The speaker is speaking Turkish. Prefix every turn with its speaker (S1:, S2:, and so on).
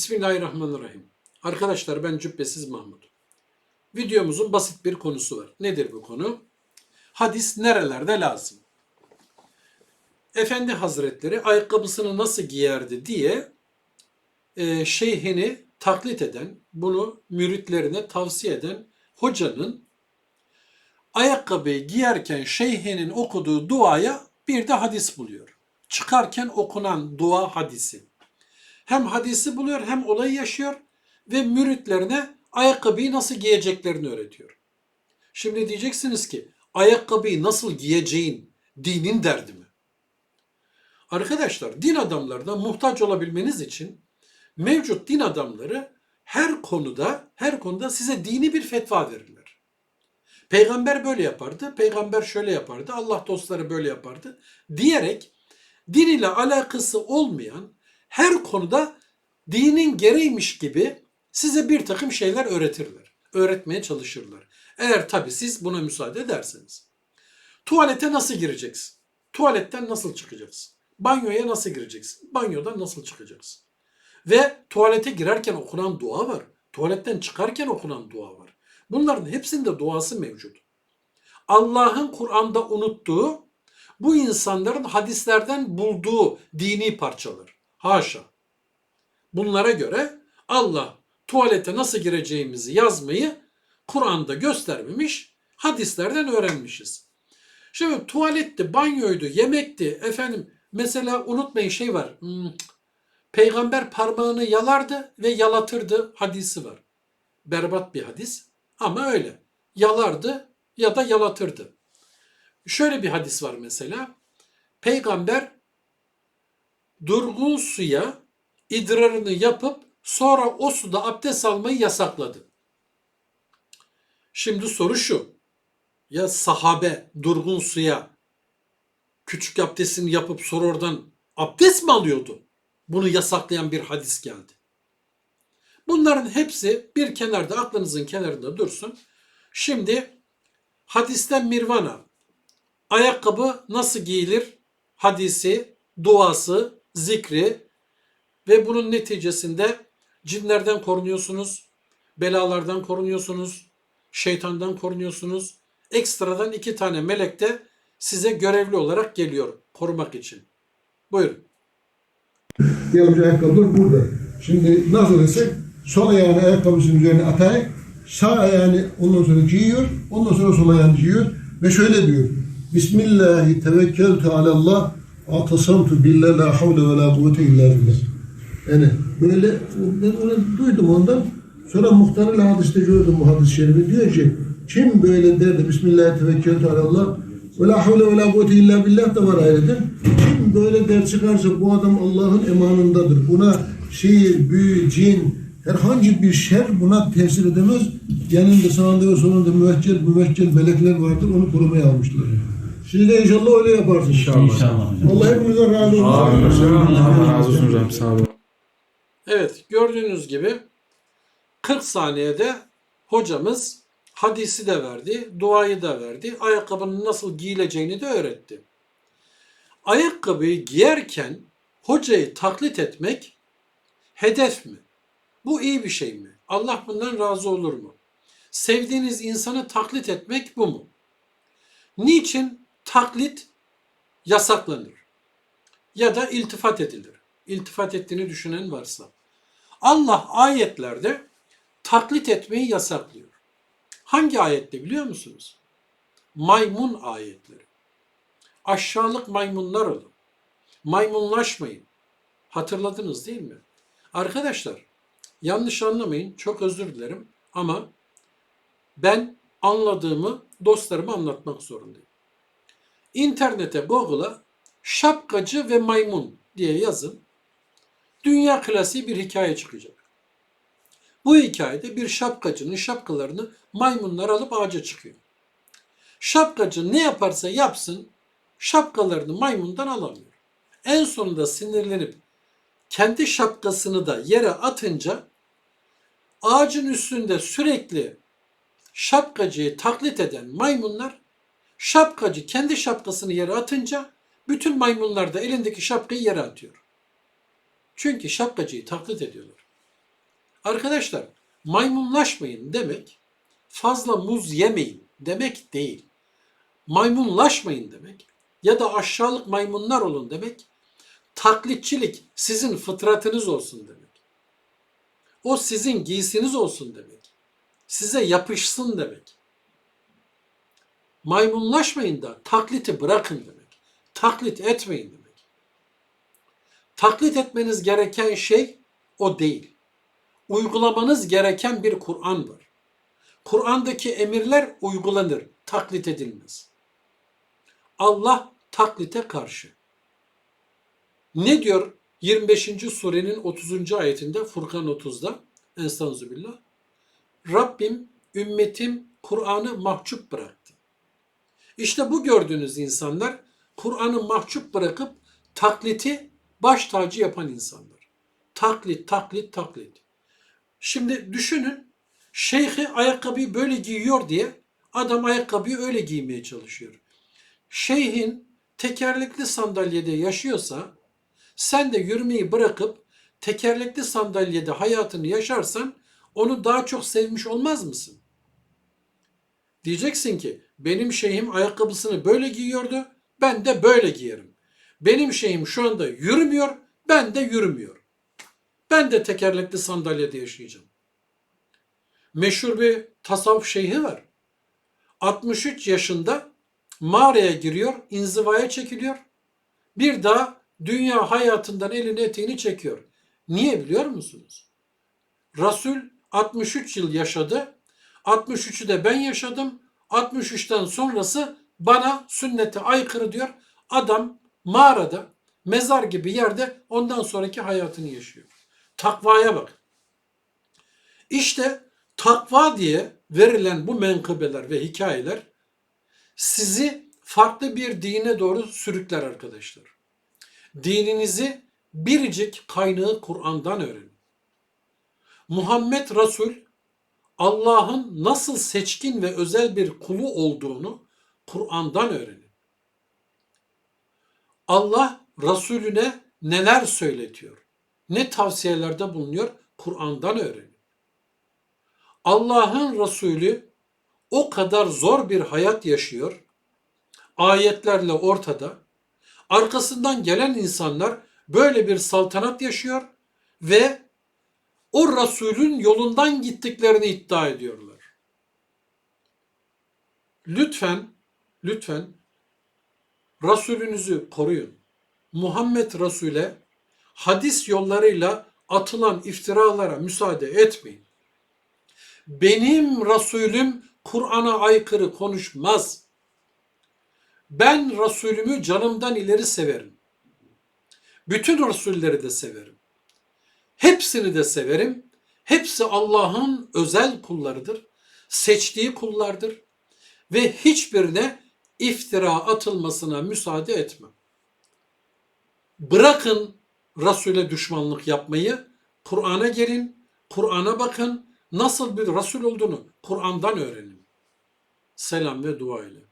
S1: Bismillahirrahmanirrahim. Arkadaşlar ben Cübbesiz Mahmut. Videomuzun basit bir konusu var. Nedir bu konu? Hadis nerelerde lazım? Efendi Hazretleri ayakkabısını nasıl giyerdi diye e, şeyhini taklit eden, bunu müritlerine tavsiye eden hocanın ayakkabıyı giyerken şeyhinin okuduğu duaya bir de hadis buluyor. Çıkarken okunan dua hadisi. Hem hadisi buluyor hem olayı yaşıyor ve müritlerine ayakkabıyı nasıl giyeceklerini öğretiyor. Şimdi diyeceksiniz ki ayakkabıyı nasıl giyeceğin dinin derdi mi? Arkadaşlar din adamlarına muhtaç olabilmeniz için mevcut din adamları her konuda her konuda size dini bir fetva verirler. Peygamber böyle yapardı, peygamber şöyle yapardı, Allah dostları böyle yapardı diyerek din ile alakası olmayan her konuda dinin gereğiymiş gibi size bir takım şeyler öğretirler. Öğretmeye çalışırlar. Eğer tabii siz buna müsaade ederseniz. Tuvalete nasıl gireceksin? Tuvaletten nasıl çıkacaksın? Banyoya nasıl gireceksin? Banyodan nasıl çıkacaksın? Ve tuvalete girerken okunan dua var. Tuvaletten çıkarken okunan dua var. Bunların hepsinde duası mevcut. Allah'ın Kur'an'da unuttuğu, bu insanların hadislerden bulduğu dini parçalar. Haşa. Bunlara göre Allah tuvalete nasıl gireceğimizi yazmayı Kur'an'da göstermemiş, hadislerden öğrenmişiz. Şimdi tuvaletti, banyoydu, yemekti, efendim mesela unutmayın şey var. hmm, Peygamber parmağını yalardı ve yalatırdı hadisi var. Berbat bir hadis ama öyle. Yalardı ya da yalatırdı. Şöyle bir hadis var mesela. Peygamber durgun suya idrarını yapıp sonra o suda abdest almayı yasakladı. Şimdi soru şu. Ya sahabe durgun suya küçük abdestini yapıp sonra oradan abdest mi alıyordu? Bunu yasaklayan bir hadis geldi. Bunların hepsi bir kenarda aklınızın kenarında dursun. Şimdi hadisten Mirvana ayakkabı nasıl giyilir? Hadisi, duası, zikri ve bunun neticesinde cinlerden korunuyorsunuz, belalardan korunuyorsunuz, şeytandan korunuyorsunuz. Ekstradan iki tane melek de size görevli olarak geliyor korumak için. Buyurun.
S2: Diyelim ayakkabılar burada. Şimdi nasıl desek sol ayağını ayakkabısının üzerine atarak sağ ayağını ondan sonra giyiyor. Ondan sonra sol ayağını giyiyor. Ve şöyle diyor. Bismillahi tevekkeltu alallah atasamtu billah la havle ve la kuvvete illa billah. Yani böyle ben onu duydum ondan. Sonra muhtarıyla hadiste gördüm bu hadis-i şerifi. Diyor ki kim böyle derdi Bismillahi tevekkeltu alallah ve la havle ve la kuvvete illa billah da var ayrıca. Kim böyle der çıkarsa bu adam Allah'ın emanındadır. Buna şiir, büyü, cin, herhangi bir şer buna tesir edemez. Yanında sağında ve sonunda müveccel, müveccel melekler vardır. Onu korumaya almışlar. Siz de inşallah öyle yaparsınız.
S3: İnşallah.
S2: Allah hepimizden razı olsun.
S3: Allah razı olsun hocam sağ olun.
S1: Evet gördüğünüz gibi 40 saniyede hocamız hadisi de verdi, duayı da verdi, ayakkabının nasıl giyileceğini de öğretti. Ayakkabıyı giyerken hocayı taklit etmek hedef mi? Bu iyi bir şey mi? Allah bundan razı olur mu? Sevdiğiniz insanı taklit etmek bu mu? Niçin taklit yasaklanır? Ya da iltifat edilir. İltifat ettiğini düşünen varsa. Allah ayetlerde taklit etmeyi yasaklıyor. Hangi ayette biliyor musunuz? Maymun ayetleri. Aşağılık maymunlar olun. Maymunlaşmayın. Hatırladınız değil mi? Arkadaşlar yanlış anlamayın çok özür dilerim ama ben anladığımı dostlarıma anlatmak zorundayım. İnternete Google'a şapkacı ve maymun diye yazın. Dünya klasiği bir hikaye çıkacak. Bu hikayede bir şapkacının şapkalarını maymunlar alıp ağaca çıkıyor. Şapkacı ne yaparsa yapsın şapkalarını maymundan alamıyor. En sonunda sinirlenip kendi şapkasını da yere atınca ağacın üstünde sürekli şapkacıyı taklit eden maymunlar şapkacı kendi şapkasını yere atınca bütün maymunlar da elindeki şapkayı yere atıyor. Çünkü şapkacıyı taklit ediyorlar. Arkadaşlar maymunlaşmayın demek fazla muz yemeyin demek değil. Maymunlaşmayın demek ya da aşağılık maymunlar olun demek taklitçilik sizin fıtratınız olsun demek. O sizin giysiniz olsun demek. Size yapışsın demek. Maymunlaşmayın da takliti bırakın demek. Taklit etmeyin demek. Taklit etmeniz gereken şey o değil. Uygulamanız gereken bir Kur'an var. Kur'an'daki emirler uygulanır, taklit edilmez. Allah taklite karşı. Ne diyor 25. surenin 30. ayetinde Furkan 30'da Estağfirullah. Rabbim ümmetim Kur'an'ı mahcup bıraktı. İşte bu gördüğünüz insanlar Kur'an'ı mahcup bırakıp takliti baş tacı yapan insanlar. Taklit, taklit, taklit. Şimdi düşünün şeyhi ayakkabıyı böyle giyiyor diye adam ayakkabıyı öyle giymeye çalışıyor. Şeyhin tekerlekli sandalyede yaşıyorsa sen de yürümeyi bırakıp tekerlekli sandalyede hayatını yaşarsan onu daha çok sevmiş olmaz mısın? Diyeceksin ki benim şeyhim ayakkabısını böyle giyiyordu, ben de böyle giyerim. Benim şeyhim şu anda yürümüyor, ben de yürümüyor. Ben de tekerlekli sandalyede yaşayacağım. Meşhur bir tasavvuf şeyhi var. 63 yaşında mağaraya giriyor, inzivaya çekiliyor. Bir daha dünya hayatından elini eteğini çekiyor. Niye biliyor musunuz? Resul 63 yıl yaşadı. 63'ü de ben yaşadım. 63'ten sonrası bana sünnete aykırı diyor. Adam mağarada, mezar gibi yerde ondan sonraki hayatını yaşıyor. Takvaya bak. İşte takva diye verilen bu menkıbeler ve hikayeler sizi farklı bir dine doğru sürükler arkadaşlar. Dininizi biricik kaynağı Kur'an'dan öğrenin. Muhammed Resul Allah'ın nasıl seçkin ve özel bir kulu olduğunu Kur'an'dan öğrenin. Allah Resulüne neler söyletiyor, ne tavsiyelerde bulunuyor Kur'an'dan öğrenin. Allah'ın Resulü o kadar zor bir hayat yaşıyor, ayetlerle ortada. Arkasından gelen insanlar böyle bir saltanat yaşıyor ve o Resulün yolundan gittiklerini iddia ediyorlar. Lütfen, lütfen Resulünüzü koruyun. Muhammed Resul'e hadis yollarıyla atılan iftiralara müsaade etmeyin. Benim Resulüm Kur'an'a aykırı konuşmaz. Ben Resulümü canımdan ileri severim. Bütün Resulleri de severim. Hepsini de severim. Hepsi Allah'ın özel kullarıdır. Seçtiği kullardır. Ve hiçbirine iftira atılmasına müsaade etmem. Bırakın Resul'e düşmanlık yapmayı, Kur'an'a gelin, Kur'an'a bakın, nasıl bir Resul olduğunu Kur'an'dan öğrenin. Selam ve dua ile.